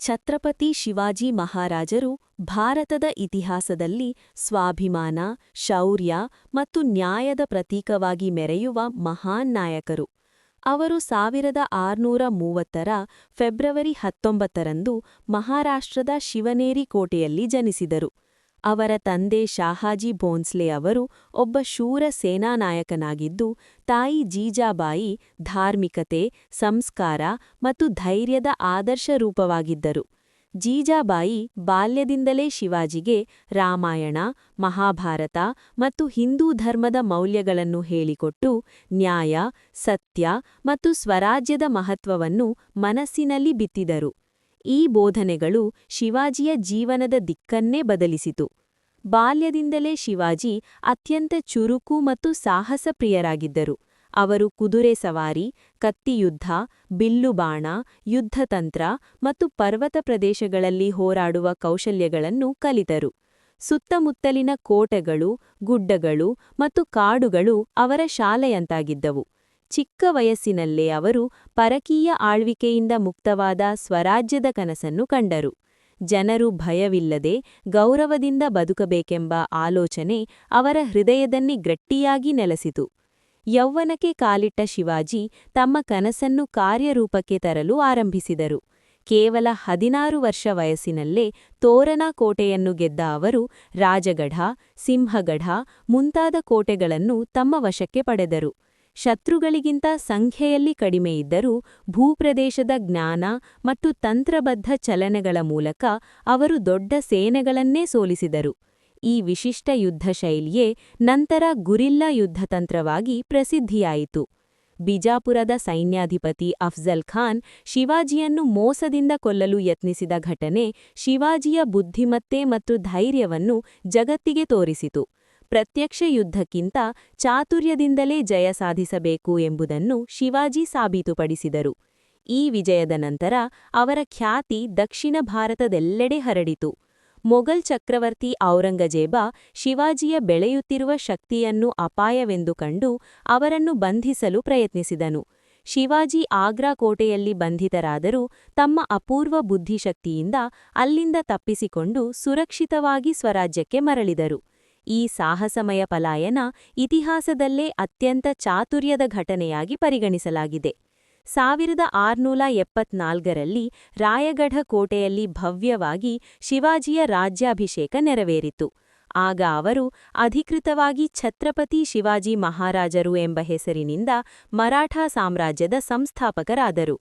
ಛತ್ರಪತಿ ಶಿವಾಜಿ ಮಹಾರಾಜರು ಭಾರತದ ಇತಿಹಾಸದಲ್ಲಿ ಸ್ವಾಭಿಮಾನ, ಶೌರ್ಯ ಮತ್ತು ನ್ಯಾಯದ ಪ್ರತೀಕವಾಗಿ ಮೆರೆಯುವ ಮಹಾನ್ ನಾಯಕರು. ಅವರು ಸಾವಿರದ ಆರುನೂರ ಮೂವತ್ತರ ಫೆಬ್ರವರಿ ಹತ್ತೊಂಬತ್ತರಂದು ಮಹಾರಾಷ್ಟ್ರದ ಶಿವನೇರಿ ಕೋಟೆಯಲ್ಲಿ ಜನಿಸಿದರು. ಅವರ ತಂದೆ ಶಾಹಾಜಿ ಭೋನ್ಸ್ಲೆ ಅವರು ಒಬ್ಬ ಶೂರ ಸೇನಾನಾಯಕನಾಗಿದ್ದು, ತಾಯಿ ಜೀಜಾಬಾಯಿ ಧಾರ್ಮಿಕತೆ, ಸಂಸ್ಕಾರ ಮತ್ತು ಧೈರ್ಯದ ಆದರ್ಶ ರೂಪವಾಗಿದ್ದರು. ಜೀಜಾಬಾಯಿ ಬಾಲ್ಯದಿಂದಲೇ ಶಿವಾಜಿಗೆ ರಾಮಾಯಣ, ಮಹಾಭಾರತ ಮತ್ತು ಹಿಂದೂ ಧರ್ಮದ ಮೌಲ್ಯಗಳನ್ನು ಹೇಳಿಕೊಟ್ಟು, ನ್ಯಾಯ, ಸತ್ಯ ಮತ್ತು ಸ್ವರಾಜ್ಯದ ಮಹತ್ವವನ್ನು ಮನಸ್ಸಿನಲ್ಲಿ ಬಿತ್ತಿದರು. ಈ ಬೋಧನೆಗಳು ಶಿವಾಜಿಯ ಜೀವನದ ದಿಕ್ಕನ್ನೇ ಬದಲಿಸಿತು. ಬಾಲ್ಯದಿಂದಲೇ ಶಿವಾಜಿ ಅತ್ಯಂತ ಚುರುಕು ಮತ್ತು ಸಾಹಸಪ್ರಿಯರಾಗಿದ್ದರು. ಅವರು ಕುದುರೆ ಸವಾರಿ, ಕತ್ತಿಯುದ್ಧ, ಬಿಲ್ಲುಬಾಣ, ಯುದ್ಧತಂತ್ರ ಮತ್ತು ಪರ್ವತ ಪ್ರದೇಶಗಳಲ್ಲಿ ಹೋರಾಡುವ ಕೌಶಲ್ಯಗಳನ್ನು ಕಲಿತರು. ಸುತ್ತಮುತ್ತಲಿನ ಕೋಟೆಗಳು, ಗುಡ್ಡಗಳು ಮತ್ತು ಕಾಡುಗಳು ಅವರ ಶಾಲೆಯಂತಾಗಿದ್ದವು. ಚಿಕ್ಕ ವಯಸ್ಸಿನಲ್ಲೇ ಅವರು ಪರಕೀಯ ಆಳ್ವಿಕೆಯಿಂದ ಮುಕ್ತವಾದ ಸ್ವರಾಜ್ಯದ ಕನಸನ್ನು ಕಂಡರು. ಜನರು ಭಯವಿಲ್ಲದೆ ಗೌರವದಿಂದ ಬದುಕಬೇಕೆಂಬ ಆಲೋಚನೆ ಅವರ ಹೃದಯದಲ್ಲಿ ಗಟ್ಟಿಯಾಗಿ ನೆಲೆಸಿತು. ಯೌವನಕ್ಕೆ ಕಾಲಿಟ್ಟ ಶಿವಾಜಿ ತಮ್ಮ ಕನಸನ್ನು ಕಾರ್ಯರೂಪಕ್ಕೆ ತರಲು ಆರಂಭಿಸಿದರು. ಕೇವಲ ಹದಿನಾರು ವರ್ಷ ವಯಸ್ಸಿನಲ್ಲೇ ತೋರಣ ಕೋಟೆಯನ್ನು ಗೆದ್ದ ಅವರು ರಾಜಗಢ, ಸಿಂಹಗಢ ಮುಂತಾದ ಕೋಟೆಗಳನ್ನು ತಮ್ಮ ವಶಕ್ಕೆ ಪಡೆದರು. ಶತ್ರುಗಳಿಗಿಂತ ಸಂಖ್ಯೆಯಲ್ಲಿ ಕಡಿಮೆಯಿದ್ದರೂ ಭೂಪ್ರದೇಶದ ಜ್ಞಾನ ಮತ್ತು ತಂತ್ರಬದ್ಧ ಚಲನೆಗಳ ಮೂಲಕ ಅವರು ದೊಡ್ಡ ಸೇನೆಗಳನ್ನೇ ಸೋಲಿಸಿದರು. ಈ ವಿಶಿಷ್ಟ ಯುದ್ಧ ಶೈಲಿಯೇ ನಂತರ ಗುರಿಲ್ಲಾ ಯುದ್ಧತಂತ್ರವಾಗಿ ಪ್ರಸಿದ್ಧಿಯಾಯಿತು. ಬಿಜಾಪುರದ ಸೈನ್ಯಾಧಿಪತಿ ಅಫ್ಜಲ್ ಖಾನ್ ಶಿವಾಜಿಯನ್ನು ಮೋಸದಿಂದ ಕೊಲ್ಲಲು ಯತ್ನಿಸಿದ ಘಟನೆ ಶಿವಾಜಿಯ ಬುದ್ಧಿಮತ್ತೆ ಮತ್ತು ಧೈರ್ಯವನ್ನು ಜಗತ್ತಿಗೆ ತೋರಿಸಿತು. ಪ್ರತ್ಯಕ್ಷ ಯುದ್ಧಕ್ಕಿಂತ ಚಾತುರ್ಯದಿಂದಲೇ ಜಯ ಸಾಧಿಸಬೇಕು ಎಂಬುದನ್ನು ಶಿವಾಜಿ ಸಾಬೀತುಪಡಿಸಿದರು. ಈ ವಿಜಯದ ನಂತರ ಅವರ ಖ್ಯಾತಿ ದಕ್ಷಿಣ ಭಾರತದೆಲ್ಲೆಡೆ ಹರಡಿತು. ಮೊಘಲ್ ಚಕ್ರವರ್ತಿ ಔರಂಗಜೇಬ ಶಿವಾಜಿಯ ಬೆಳೆಯುತ್ತಿರುವ ಶಕ್ತಿಯನ್ನು ಅಪಾಯವೆಂದು ಕಂಡು ಅವರನ್ನು ಬಂಧಿಸಲು ಪ್ರಯತ್ನಿಸಿದನು. ಶಿವಾಜಿ ಆಗ್ರಾ ಕೋಟೆಯಲ್ಲಿ ಬಂಧಿತರಾದರೂ ತಮ್ಮ ಅಪೂರ್ವ ಬುದ್ಧಿಶಕ್ತಿಯಿಂದ ಅಲ್ಲಿಂದ ತಪ್ಪಿಸಿಕೊಂಡು ಸುರಕ್ಷಿತವಾಗಿ ಸ್ವರಾಜ್ಯಕ್ಕೆ ಮರಳಿದರು. ಈ ಸಾಹಸಮಯ ಪಲಾಯನ ಇತಿಹಾಸದಲ್ಲೇ ಅತ್ಯಂತ ಚಾತುರ್ಯದ ಘಟನೆಯಾಗಿ ಪರಿಗಣಿಸಲಾಗಿದೆ. ಸಾವಿರದ ಆರುನೂರ ಎಪ್ಪತ್ನಾಲ್ಕರಲ್ಲಿ ರಾಯಗಢ ಕೋಟೆಯಲ್ಲಿ ಭವ್ಯವಾಗಿ ಶಿವಾಜಿಯ ರಾಜ್ಯಾಭಿಷೇಕ ನೆರವೇರಿತು. ಆಗ ಅವರು ಅಧಿಕೃತವಾಗಿ ಛತ್ರಪತಿ ಶಿವಾಜಿ ಮಹಾರಾಜರು ಎಂಬ ಹೆಸರಿನಿಂದ ಮರಾಠಾ ಸಾಮ್ರಾಜ್ಯದ ಸಂಸ್ಥಾಪಕರಾದರು.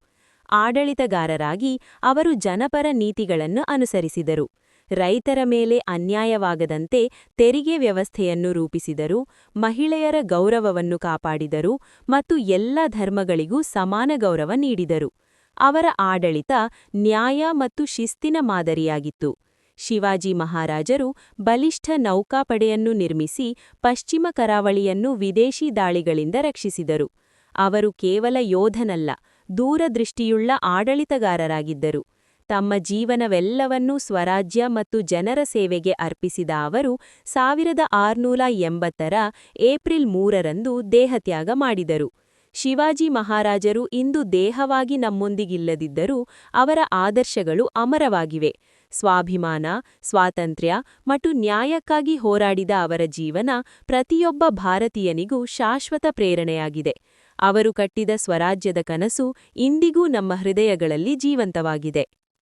ಆಡಳಿತಗಾರರಾಗಿ ಅವರು ಜನಪರ ನೀತಿಗಳನ್ನು ಅನುಸರಿಸಿದರು. ರೈತರ ಮೇಲೆ ಅನ್ಯಾಯವಾಗದಂತೆ ತೆರಿಗೆ ವ್ಯವಸ್ಥೆಯನ್ನು ರೂಪಿಸಿದರು, ಮಹಿಳೆಯರ ಗೌರವವನ್ನು ಕಾಪಾಡಿದರು ಮತ್ತು ಎಲ್ಲ ಧರ್ಮಗಳಿಗೂ ಸಮಾನ ಗೌರವ ನೀಡಿದರು. ಅವರ ಆಡಳಿತ ನ್ಯಾಯ ಮತ್ತು ಶಿಸ್ತಿನ ಮಾದರಿಯಾಗಿತ್ತು. ಶಿವಾಜಿ ಮಹಾರಾಜರು ಬಲಿಷ್ಠ ನೌಕಾಪಡೆಯನ್ನು ನಿರ್ಮಿಸಿ ಪಶ್ಚಿಮ ಕರಾವಳಿಯನ್ನು ವಿದೇಶಿ ದಾಳಿಗಳಿಂದ ರಕ್ಷಿಸಿದರು. ಅವರು ಕೇವಲ ಯೋಧನಲ್ಲ, ದೂರದೃಷ್ಟಿಯುಳ್ಳ ಆಡಳಿತಗಾರರಾಗಿದ್ದರು. ತಮ್ಮ ಜೀವನವೆಲ್ಲವನ್ನೂ ಸ್ವರಾಜ್ಯ ಮತ್ತು ಜನರ ಸೇವೆಗೆ ಅರ್ಪಿಸಿದ ಅವರು, ಸಾವಿರದ ಆರುನೂರ ಎಂಬತ್ತರ ಏಪ್ರಿಲ್ ಮೂರರಂದು ದೇಹತ್ಯಾಗ ಮಾಡಿದರು. ಶಿವಾಜಿ ಮಹಾರಾಜರು ಇಂದು ದೇಹವಾಗಿ ನಮ್ಮೊಂದಿಗಿಲ್ಲದಿದ್ದರೂ ಅವರ ಆದರ್ಶಗಳು ಅಮರವಾಗಿವೆ. ಸ್ವಾಭಿಮಾನ, ಸ್ವಾತಂತ್ರ್ಯ ಮತ್ತು ನ್ಯಾಯಕ್ಕಾಗಿ ಹೋರಾಡಿದ ಅವರ ಜೀವನ ಪ್ರತಿಯೊಬ್ಬ ಭಾರತೀಯನಿಗೂ ಶಾಶ್ವತ ಪ್ರೇರಣೆಯಾಗಿದೆ. ಅವರು ಕಟ್ಟಿದ ಸ್ವರಾಜ್ಯದ ಕನಸು ಇಂದಿಗೂ ನಮ್ಮ ಹೃದಯಗಳಲ್ಲಿ ಜೀವಂತವಾಗಿದೆ.